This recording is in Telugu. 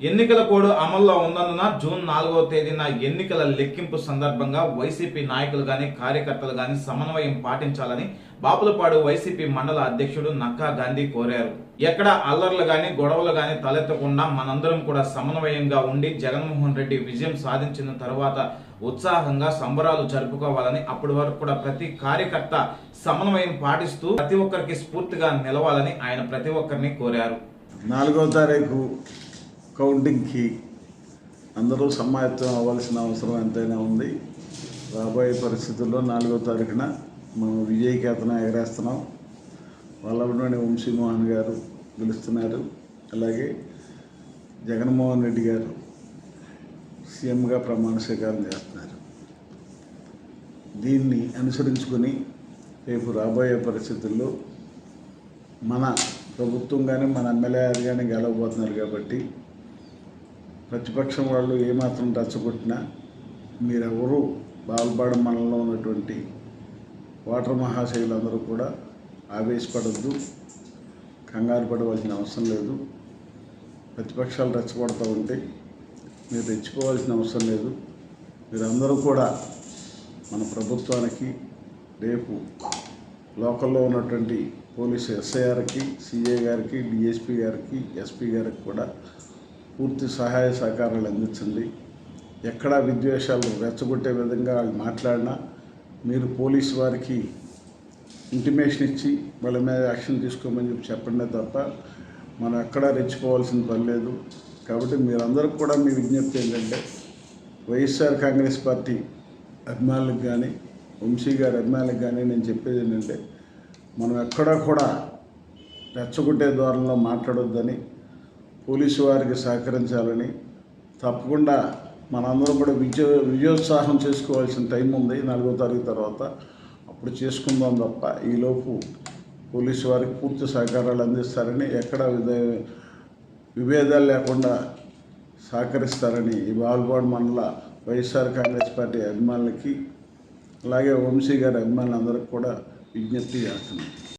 ఎన్నికల కోడ్ అమల్లో ఉన్నందున జూన్ నాలుగవ తేదీన ఎన్నికల లెక్కింపు సందర్భంగా వైసీపీ నాయకులు గాని కార్యకర్తలు గాని సమన్వయం పాటించాలని బాపులపాడు వైసీపీ మండల అధ్యక్షుడు నక్కా గాంధీ కోరారు. ఎక్కడ అల్లర్లు గాని గొడవలు గాని తలెత్తకుండా మనందరం కూడా సమన్వయంగా ఉండి జగన్మోహన్ రెడ్డి విజయం సాధించిన తరువాత ఉత్సాహంగా సంబరాలు జరుపుకోవాలని అప్పటి వరకు కూడా ప్రతి కార్యకర్త సమన్వయం పాటిస్తూ ప్రతి ఒక్కరికి స్ఫూర్తిగా నిలవాలని ఆయన ప్రతి ఒక్కరిని కోరారు. నాలుగో తారీఖు కౌంటింగ్కి అందరూ సమాయత్తం అవ్వాల్సిన అవసరం ఎంతైనా ఉంది. రాబోయే పరిస్థితుల్లో నాలుగో తారీఖున మనం విజయకేతన ఎగరేస్తున్నాం వల్లభనేని వంశీమోహన్ గారు గెలుస్తున్నారు అలాగే జగన్మోహన్ రెడ్డి గారు సీఎంగా ప్రమాణ స్వీకారం చేస్తున్నారు. దీన్ని అనుసరించుకొని రేపు రాబోయే పరిస్థితుల్లో మన ప్రభుత్వం కానీ మన ఎమ్మెల్యే గారు కానీ గెలవబోతున్నారు కాబట్టి ప్రతిపక్షం వాళ్ళు ఏమాత్రం రెచ్చగొట్టినా మీరెవరూ బాల్పాడ మండలంలో ఉన్నటువంటి వాటర్ మహాశైలందరూ కూడా ఆవేశపడద్దు కంగారు పడవలసిన అవసరం లేదు. ప్రతిపక్షాలు రెచ్చగొడతా ఉంటే మీరు తెచ్చుకోవాల్సిన అవసరం లేదు. మీరందరూ కూడా మన ప్రభుత్వానికి రేపు లోకల్లో ఉన్నటువంటి పోలీసు ఎస్ఐఆర్కి సిఐ గారికి డిఎస్పి గారికి ఎస్పీ గారికి కూడా పూర్తి సహాయ సహకారాలు అందించండి ఎక్కడా విద్వేషాలు రెచ్చగొట్టే విధంగా వాళ్ళు మాట్లాడినా మీరు పోలీసు వారికి ఇంటిమేషన్ ఇచ్చి వాళ్ళ మీద యాక్షన్ తీసుకోమని చెప్పి చెప్పండి తప్ప మనం ఎక్కడా రెచ్చిపోవాల్సిన పని లేదు. కాబట్టి మీరందరూ కూడా మీ విజ్ఞప్తి ఏంటంటే వైఎస్ఆర్ కాంగ్రెస్ పార్టీ అభిమానులకు కానీ వంశీ గారి అభిమానులకు కానీ నేను చెప్పేది ఏంటంటే మనం ఎక్కడా కూడా రెచ్చగొట్టే ద్వారంలో మాట్లాడొద్దని పోలీసు వారికి సహకరించాలని తప్పకుండా మనందరం కూడా విజయ విజయోత్సాహం చేసుకోవాల్సిన టైం ఉంది నాలుగో తారీఖు తర్వాత. అప్పుడు చేసుకుందాం తప్ప ఈలోపు పోలీసు వారికి పూర్తి సహకారాలు అందిస్తారని ఎక్కడ విభేదాలు లేకుండా సహకరిస్తారని ఈ బాల్బాడ్ మండల వైఎస్ఆర్ కాంగ్రెస్ పార్టీ అభిమానులకి అలాగే వంశీ గారి అభిమానులందరికీ కూడా విజ్ఞప్తి చేస్తున్నాం.